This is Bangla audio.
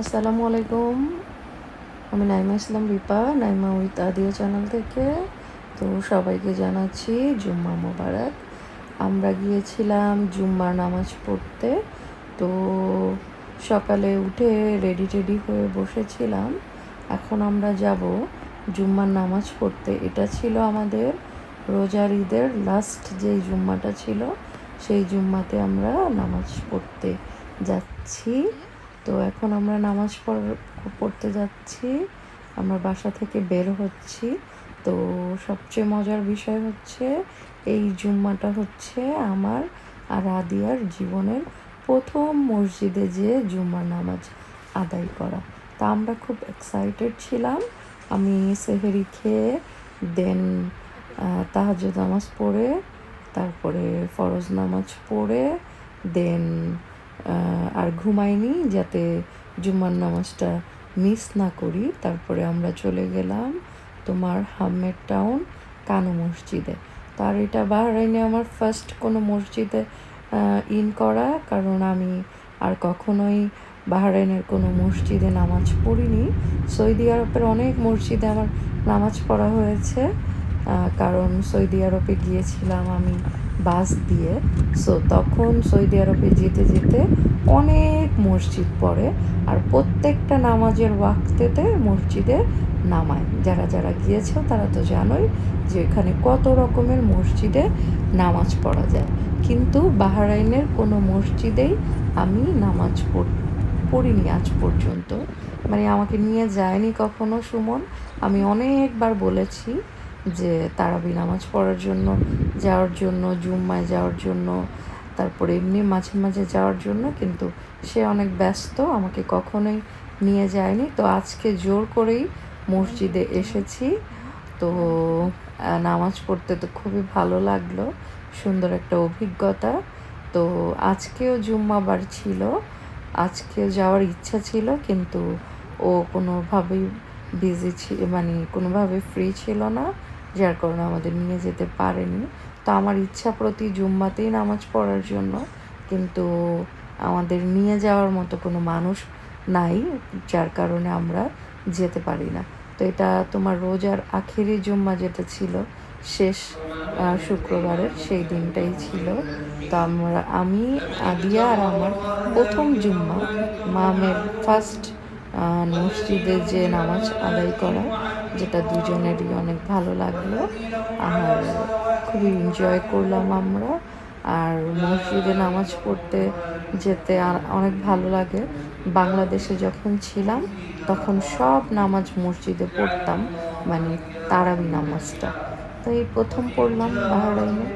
আসসালামু আলাইকুম। আমি নাইমা ইসলাম রিপা, নাইমা উইথ আদিও চ্যানেল থেকে। তো সবাইকে জানাচ্ছি জুম্মা মোবারক। আমরা গিয়েছিলাম জুম্মার নামাজ পড়তে। তো সকালে উঠে রেডি টেডি হয়ে বসেছিলাম। এখন আমরা যাব জুম্মার নামাজ পড়তে। এটা ছিল আমাদের রোজার ঈদের লাস্ট যেই জুম্মাটা ছিল, সেই জুম্মাতে আমরা নামাজ পড়তে যাচ্ছি। তো এখন আমরা নামাজ পড়- পড়তে যাচ্ছি। আমরা বাসা থেকে বের হচ্ছি। তো সবচেয়ে মজার বিষয় হচ্ছে, এই জুম্মাটা হচ্ছে আমার আর আদিয়ার জীবনের প্রথম মসজিদে যে জুম্মার নামাজ আদায় করা। তা আমরা খুব এক্সাইটেড ছিলাম। আমি সেহেরি খেয়ে দেন তাহাজ্জুদ নামাজ পড়ে, তারপরে ফরজ নামাজ পড়ে দেন আর ঘুমাইনি যাতে জুম্মার নামাজটা মিস না করি। তারপরে আমরা চলে গেলাম তোমার হামের টাউন কানু মসজিদে। তার এটা বাহরাইনে আমার ফার্স্ট কোনো মসজিদে ইন করা, কারণ আমি আর কখনোই বাহরাইনের কোনো মসজিদে নামাজ পড়িনি। সৌদি আরবের অনেক মসজিদে আমার নামাজ পড়া হয়েছে। কারণ সৌদি আরবে গিয়েছিলাম আমি বাস দিয়ে। সো তখন সৌদি আরবে যেতে যেতে অনেক মসজিদ পড়ে আর প্রত্যেকটা নামাজের ওয়াক্তেতে মসজিদে নামায়। যারা যারা গিয়েছে তারা তো জানোই যে এখানে কত রকমের মসজিদে নামাজ পড়া যায়। কিন্তু বাহারাইনের কোনো মসজিদেই আমি নামাজ পড়, পড়িনি আজ পর্যন্ত। মানে আমাকে নিয়ে যায়নি কখনো সুমন। আমি অনেকবার বলেছি যে তারাবি নামাজ পড়ার জন্য যাওয়ার জন্য, জুম্মায় যাওয়ার জন্য, তারপরে এমনি মাঝে মাঝে যাওয়ার জন্য, কিন্তু সে অনেক ব্যস্ত, আমাকে কখনোই নিয়ে যায়নি। তো আজকে জোর করেই মসজিদে এসেছি। তো নামাজ পড়তে তো খুবই ভালো লাগল, সুন্দর একটা অভিজ্ঞতা। তো আজকেও জুম্মাবার ছিল, আজকেও যাওয়ার ইচ্ছা ছিল, কিন্তু ও কোনোভাবেই বিজি ছিল মানে কোনোভাবে ফ্রি ছিল না। যার কারণে আমাদের নিয়ে যেতে পারেনি। তো আমার ইচ্ছা প্রতি জুম্মাতেই নামাজ পড়ার জন্য, কিন্তু আমাদের নিয়ে যাওয়ার মতো কোনো মানুষ নাই, যার কারণে আমরা যেতে পারি না। তো এটা তোমার রোজার আখেরি জুম্মা যেটা ছিল, শেষ শুক্রবারের সেই দিনটাই ছিল। তো আমরা, আমি, আদিয়া আর আমার প্রথম জুম্মা, মামের ফার্স্ট মসজিদে যে নামাজ আদায় করা যেটা দুজনেরই অনেক ভালো লাগল। আর খুবই এনজয় করলাম আমরা। আর মসজিদে নামাজ পড়তে যেতে আর অনেক ভালো লাগে। বাংলাদেশে যখন ছিলাম, তখন সব নামাজ মসজিদে পড়তাম মানে তারাবি নামাজটা। তো এই প্রথম পড়লাম বাহারাইনে।